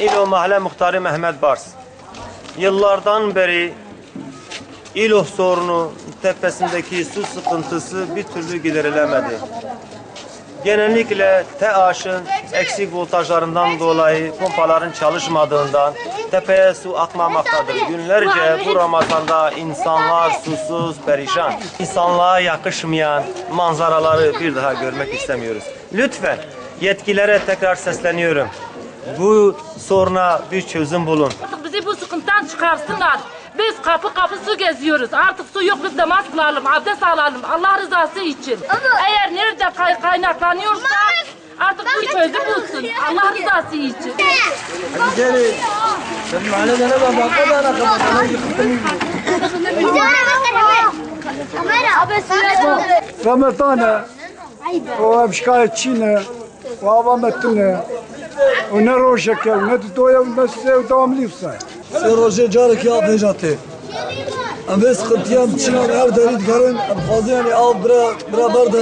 İlo Mahalle Muhtarı Mehmet Bars. Yıllardan beri İlo sorunu tepesindeki su sıkıntısı bir türlü giderilemedi. Genellikle TEAŞ'ın eksik voltajlarından dolayı pompaların çalışmadığından tepeye su akmamaktadır. Günlerce bu Ramazan'da insanlar susuz, perişan. İnsanlığa yakışmayan manzaraları bir daha görmek istemiyoruz. Lütfen yetkililere tekrar sesleniyorum. Bu soruna bir çözüm bulun. Bizi bu sıkıntıdan çıkarsınlar. Biz kapı kapı su geziyoruz. Artık su yok biz de maskılalım, abdest alalım. Allah rızası için. Ama- Eğer nerede kay- kaynaklanıyorsa artık bir çözüm bulsun. Allah rızası için. Gelin. Sen mahallelere bak. Bakma da ana kapatana yıkıttın. Ramazan'ı, o hem şikayetçiyini, o avam ettiğini, o ne roşak ya, ne tutuyor, ne size devamlıysa. سي روجي که آب بيجاتي ام بس قلت يام هر الهر داريد قرن ام خازياني یعنی برا برا برده